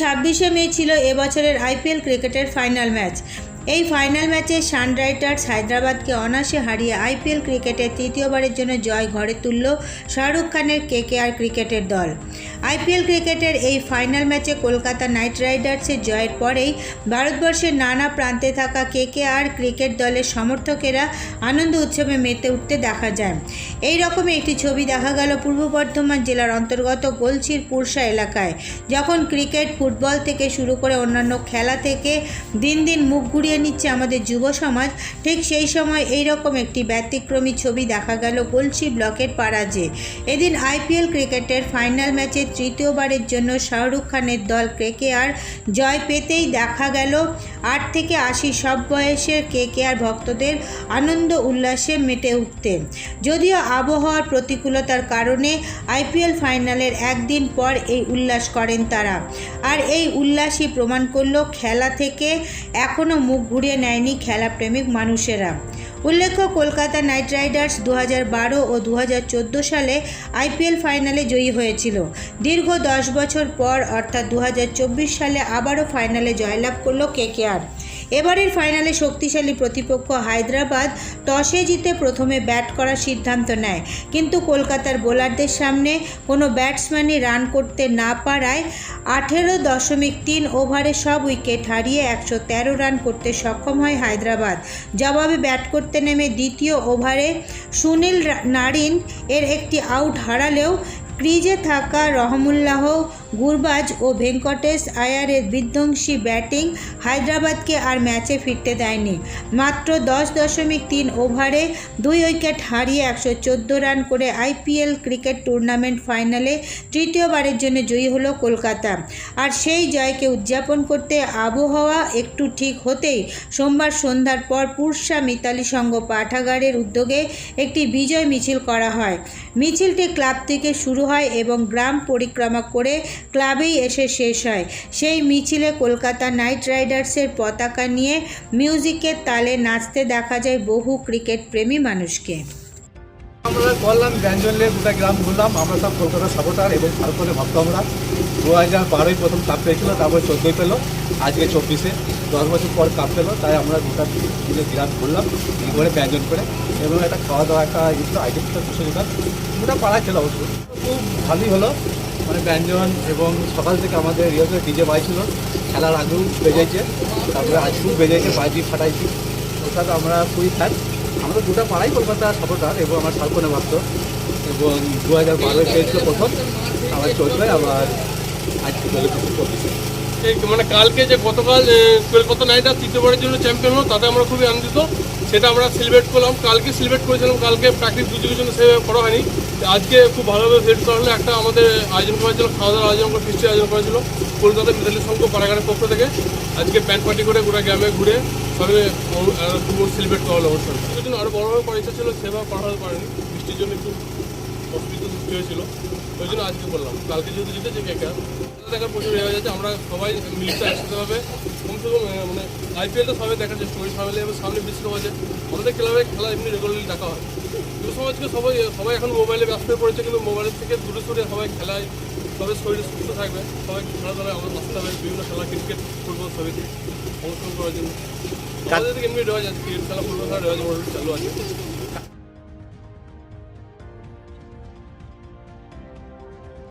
ছাব্বিশে মে ছিল এবছরের আইপিএল ক্রিকেটের ফাইনাল ম্যাচ। এই ফাইনাল ম্যাচে সানরাইজার্স হায়দ্রাবাদকে অনায়াসে হারিয়ে আইপিএল ক্রিকেটের তৃতীয়বারের জন্য জয় ঘরে তুলল শাহরুখ খানের কেকেআর ক্রিকেটের দল। আইপিএল ক্রিকেটের এই ফাইনাল ম্যাচে কলকাতা নাইট রাইডার্সের জয়ের পরেই ভারতবর্ষের নানা প্রান্তে থাকা কেকেআর ক্রিকেট দলের সমর্থকেরা আনন্দ উৎসবে মেতে উঠতে দেখা যায়। এই রকমই একটি ছবি দেখা গেল পূর্ব বর্ধমান জেলার অন্তর্গত গোলচির পুরসা এলাকায়, যখন ক্রিকেট, ফুটবল থেকে শুরু করে অন্যান্য খেলা থেকে দিন দিন মুখ ঘুরিয়ে নিচ্ছে আমাদের যুব সমাজ। ঠিক সেই সময় এই রকম একটি ব্যতিক্রমী ছবি দেখা গেল গোলচি ব্লকের পাড়াজে। এদিন আইপিএল ক্রিকেটের ফাইনাল ম্যাচে তৃতীয়বারের জন্য শাহরুখ খানের দল কেকেআর জয় পেতেই দেখা গেল। আট থেকে আশি সব বয়সের কেকেআর ভক্তদের আনন্দ উল্লাসে মেটে উঠতে। যদিও আবহাওয়ার প্রতিকূলতার কারণে আইপিএল ফাইনালের একদিন পর এই উল্লাস করেন তারা। আর এই উল্লাসই প্রমাণ করল খেলা থেকে এখনও মুখ ঘুরিয়ে নেয়নি খেলাপ্রেমিক মানুষেরা। উল্লেখ্য, কলকাতা নাইট রাইডার্স দু বারো ও দু হাজার চোদ্দ সালে আইপিএল ফাইনালে জয়ী হয়েছিল। দীর্ঘ দশ বছর পর, অর্থাৎ দু হাজার চব্বিশ সালে আবারও ফাইনালে জয়লাভ করল কেকেআর এবারের ফাইনালে শক্তিশালী প্রতিপক্ষ হায়দ্রাবাদ টসে জিতে প্রথমে ব্যাট করার সিদ্ধান্ত নেয়। কিন্তু কলকাতার বোলারদের সামনে কোনো ব্যাটসম্যানই রান করতে না পারায় আঠেরো দশমিক তিন ওভারে সব উইকেট হারিয়ে একশো তেরো রান করতে সক্ষম হয় হায়দ্রাবাদ। জবাবে ব্যাট করতে নেমে দ্বিতীয় ওভারে সুনীল নারিন এর একটি আউট হারালেও ক্রিজে থাকা রহমুল্লাহ গুরবাজ ও ভেঙ্কটেশ আয়ারের বিধ্বংসী ব্যাটিং হায়দ্রাবাদকে আর ম্যাচে ফিরতে দেয়নি। মাত্র দশ দশমিক তিন ওভারে দুই উইকেট হারিয়ে একশো চোদ্দ রান করে আইপিএল ক্রিকেট টুর্নামেন্ট ফাইনালে তৃতীয়বারের জন্য জয়ী হলো কলকাতা। আর সেই জয়কে উদযাপন করতে আবহাওয়া একটু ঠিক হতেই সোমবার সন্ধ্যার পর পুরসা মিতালি সংঘ পাঠাগারের উদ্যোগে একটি বিজয় মিছিল করা হয়। মিছিলটি ক্লাব থেকে শুরু হয় এবং গ্রাম পরিক্রমা করে ক্লাবেই এসে শেষ হয়। সেই মিছিলে কলকাতা নাইট রাইডার্সের পতাকা নিয়ে মিউজিকের তালে নাচতে দেখা যায় বহু ক্রিকেট প্রেমী মানুষকে। আমরা করলাম ব্যঞ্জনলে গোটা গ্রাম ঘুরলাম। আমরা সব কলকাতা সাপোর্টার এবং ভারতের ভক্ত আমরা দু হাজার বারোই প্রথম কাপ পেয়েছিল, তারপর চোদ্দোই পেল। আজকে চব্বিশে। দশ বছর পর কাপ পেল, তাই আমরা গোটা দিনে গ্রাম ঘুরলাম করে ব্যঞ্জন করে। এবং একটা খাওয়া দাওয়া একটা ইয়ে আইটেম ছিল, দুশো দোকান গোটা পাড়ায় ছিল অবশ্য। খুব ভালোই হলো। মানে ব্যঞ্জন এবং সকাল থেকে আমাদের ইয়েতে ডিজে বাজছিল, খেলার আগেও বেজেছে, তারপরে আজকেও বেজেছে বাজি ফাটাইছি অর্থাৎ আমরা খুবই ফ্যান আমরা দুটো পাড়াই কলকাতা সাপোর্টার এবং আমার সালকনে ভক্ত এবং দু হাজার বারোয় পেয়েছিল প্রথম, আবার চলবে আবার আজকে মানে কালকে যে গতকাল কলকাতা নাইটার তৃতীয়বারের জন্য চ্যাম্পিয়ন হলো, তাতে আমরা খুবই আনন্দিত। সেটা আমরা সেলিব্রেট করলাম। কালকে সেলিব্রেট করেছিলাম, কালকে প্র্যাকটিস দুজনের জন্য সেভাবে করা হয়নি। আজকে খুব ভালোভাবে সেলিব্রেট করা হলো একটা আমাদের আয়োজন করা হয়েছিল খাওয়া দাওয়ার আয়োজন করে ফিস্টের আয়োজন করা ছিল কলকাতা বিদ্যালয় সংঘ পাড়াগারের পক্ষ থেকে। আজকে প্যান্ট পার্টি করে গোটা গ্রামে ঘুরে সবে সেলিব্রেট করা হলো সেই জন্য আরও বড়োভাবে করার ইচ্ছা ছিল, সেবা করা হতে পারেনি বৃষ্টির জন্য একটু অসুবিধা সৃষ্টি হয়েছিল। ওই জন্য আজকে বললাম, কালকে যেহেতু জিতেছে কেকে দেখার প্রচুর হয়ে যাচ্ছে, আমরা সবাই মিলিত একসাথে আহ, মানে আইপিএল তো সবাই দেখার চেষ্টা করি সবাই এবার সামনে বিশ্বকাপ আছে আমাদের ক্লাবে খেলা এমনি রেগুলারলি দেখা হয়। যুব সমাজকে সবাই সবাই এখন মোবাইলে ব্যস্ত হয়ে পড়েছে কিন্তু মোবাইলের থেকে দূরে দূরে সবাই খেলায় সবাই শরীর সুস্থ থাকবে। সবাই খেলাধুলায় আমাদের আসতে হবে বিভিন্ন খেলা ক্রিকেট ফুটবল সবইতে অংশগ্রহণ করার জন্য। আমাদের এমনি রেওয়াজ আছে ক্রিকেট খেলা ফুটবল খেলা মোটামুটি চালু আছে।